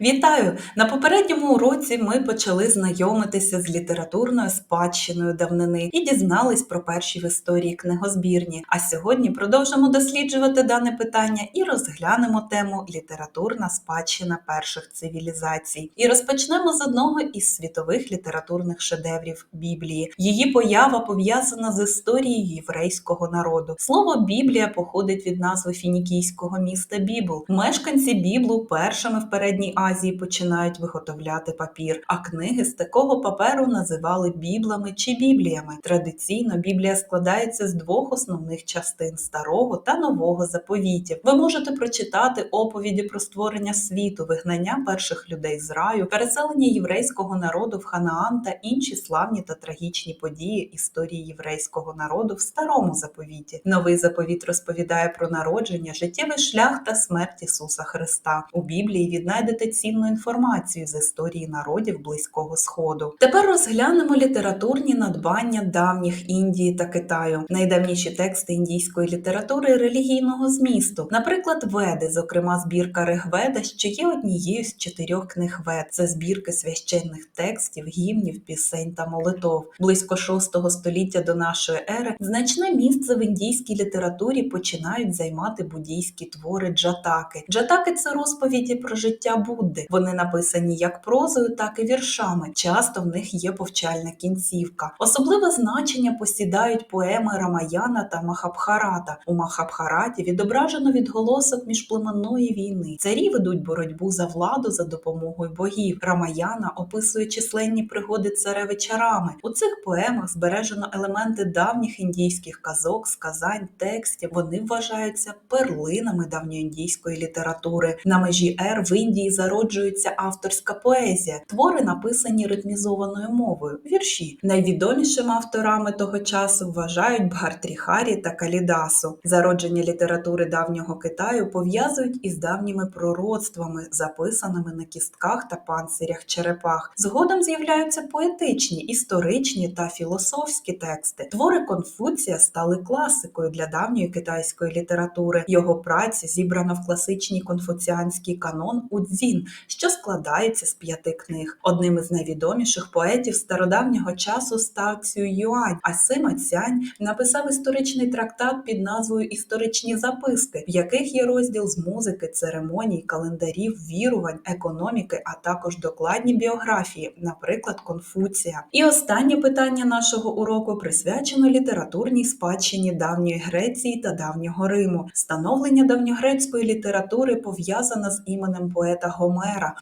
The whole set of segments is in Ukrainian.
Вітаю! На попередньому уроці ми почали знайомитися з літературною спадщиною давнини і дізнались про перші в історії книгозбірні. А сьогодні продовжимо досліджувати дане питання і розглянемо тему літературна спадщина перших цивілізацій. І розпочнемо з одного із світових літературних шедеврів Біблії. Її поява пов'язана з історією єврейського народу. Слово Біблія походить від назви фінікійського міста Бібл. Мешканці Біблу першими в передній Азії починають виготовляти папір, а книги з такого паперу називали біблами чи бібліями. Традиційно Біблія складається з двох основних частин старого та нового заповітів. Ви можете прочитати оповіді про створення світу, вигнання перших людей з раю, переселення єврейського народу в Ханаан та інші славні та трагічні події історії єврейського народу в старому заповіті. Новий заповіт розповідає про народження, життєвий шлях та смерть Ісуса Христа. У Біблії віднайдете цінну інформацію з історії народів Близького Сходу. Тепер розглянемо літературні надбання давніх Індії та Китаю, найдавніші тексти індійської літератури релігійного змісту, наприклад, Веди, зокрема збірка Ригведа, що є однією з чотирьох книг Вед. Це збірки священних текстів, гімнів, пісень та молитов. Близько 6 століття до нашої ери значне місце в індійській літературі починають займати буддійські твори джатаки. Джатаки це розповіді про життя Будди. Вони написані як прозою, так і віршами. Часто в них є повчальна кінцівка. Особливе значення посідають поеми Рамаяна та Махабхарата. У Махабхараті відображено відголосок міжплеменної війни. Царі ведуть боротьбу за владу за допомогою богів. Рамаяна описує численні пригоди царевича Рами. У цих поемах збережено елементи давніх індійських казок, сказань, текстів. Вони вважаються перлинами давньоіндійської літератури. На межі ер в Індії зароджується авторська поезія, твори написані ритмізованою мовою, вірші. Найвідомішими авторами того часу вважають Бхартріхарі та Калідасу. Зародження літератури давнього Китаю пов'язують із давніми пророцтвами, записаними на кістках та панцирях черепах. Згодом з'являються поетичні, історичні та філософські тексти. Твори Конфуція стали класикою для давньої китайської літератури. Його праця зібрана в класичній конфуціанський канон Удзін, що складається з п'яти книг. Одним із найвідоміших поетів стародавнього часу став Цю Юань, а Сима Цянь написав історичний трактат під назвою Історичні записки, в яких є розділ з музики, церемоній, календарів, вірувань, економіки, а також докладні біографії, наприклад, Конфуція. І останнє питання нашого уроку присвячено літературній спадщині давньої Греції та давнього Риму. Становлення давньогрецької літератури пов'язане з іменем поета Гомера,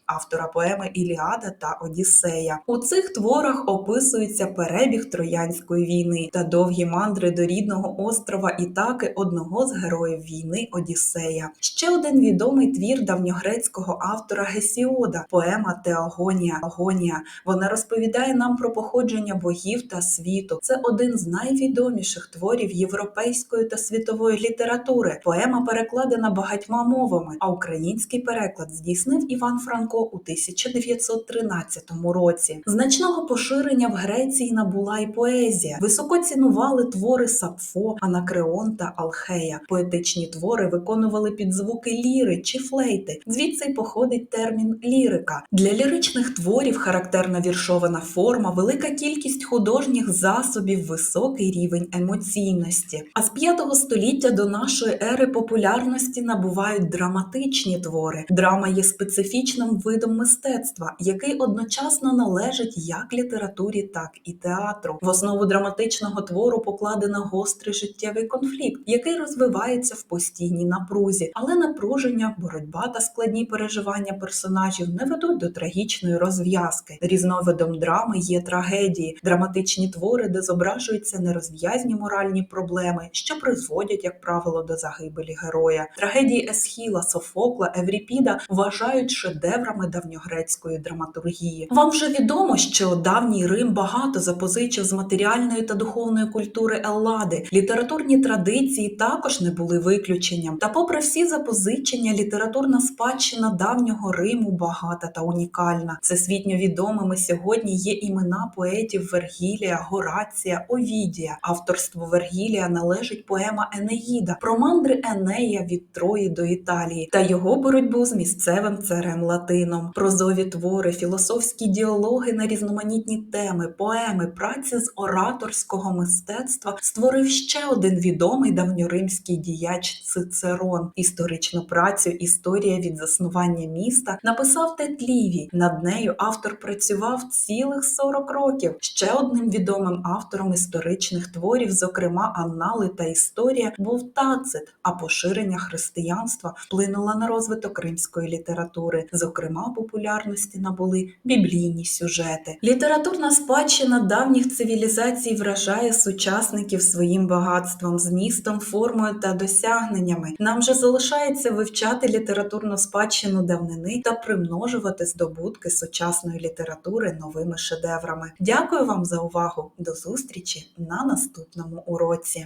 автора поеми Іліада та Одіссея. У цих творах описується перебіг Троянської війни та довгі мандри до рідного острова Ітаки одного з героїв війни Одіссея. Ще один відомий твір давньогрецького автора Гесіода, поема Теогонія. Агонія. Вона розповідає нам про походження богів та світу. Це один з найвідоміших творів європейської та світової літератури. Поема перекладена багатьма мовами, а український переклад здійснив Іван Франко у 1913 році. Значного поширення в Греції набула і поезія. Високо цінували твори Сапфо, Анакреон та Алхея. Поетичні твори виконували під звуки ліри чи флейти. Звідси й походить термін лірика. Для ліричних творів характерна віршована форма, велика кількість художніх засобів, високий рівень емоційності. А з 5 століття до нашої ери популярності набувають драматичні твори. Драма є специфічним видом мистецтва, який одночасно належить як літературі, так і театру. В основу драматичного твору покладено гострий життєвий конфлікт, який розвивається в постійній напрузі, але напруження, боротьба та складні переживання персонажів не ведуть до трагічної розв'язки. Різновидом драми є трагедії, драматичні твори, де зображуються нерозв'язні моральні проблеми, що призводять, як правило, до загибелі героя. Трагедії Есхіла, Софокла, Евріпіда вважають шедеврами давньогрецької драматургії. Вам вже відомо, що давній Рим багато запозичив з матеріальної та духовної культури Еллади. Літературні традиції також не були виключенням. Та, попри всі запозичення, літературна спадщина давнього Риму багата та унікальна. Всесвітньо відомими сьогодні є імена поетів Вергілія, Горація, Овідія. Авторству Вергілія належить поема Енеїда про мандри Енея від Трої до Італії та його боротьбу з місцевим царем старим латином, прозові твори, філософські діалоги на різноманітні теми, поеми, праці з ораторського мистецтва створив ще один відомий давньоримський діяч Цицерон. Історичну працю Історія від заснування міста написав Тетлівій. Над нею автор працював цілих 40 років. Ще одним відомим автором історичних творів, зокрема Аннали та історія, був Тацит, а поширення християнства вплинуло на розвиток римської літератури. Зокрема, популярності набули біблійні сюжети. Літературна спадщина давніх цивілізацій вражає сучасників своїм багатством, змістом, формою та досягненнями. Нам же залишається вивчати літературну спадщину давнини та примножувати здобутки сучасної літератури новими шедеврами. Дякую вам за увагу! До зустрічі на наступному уроці.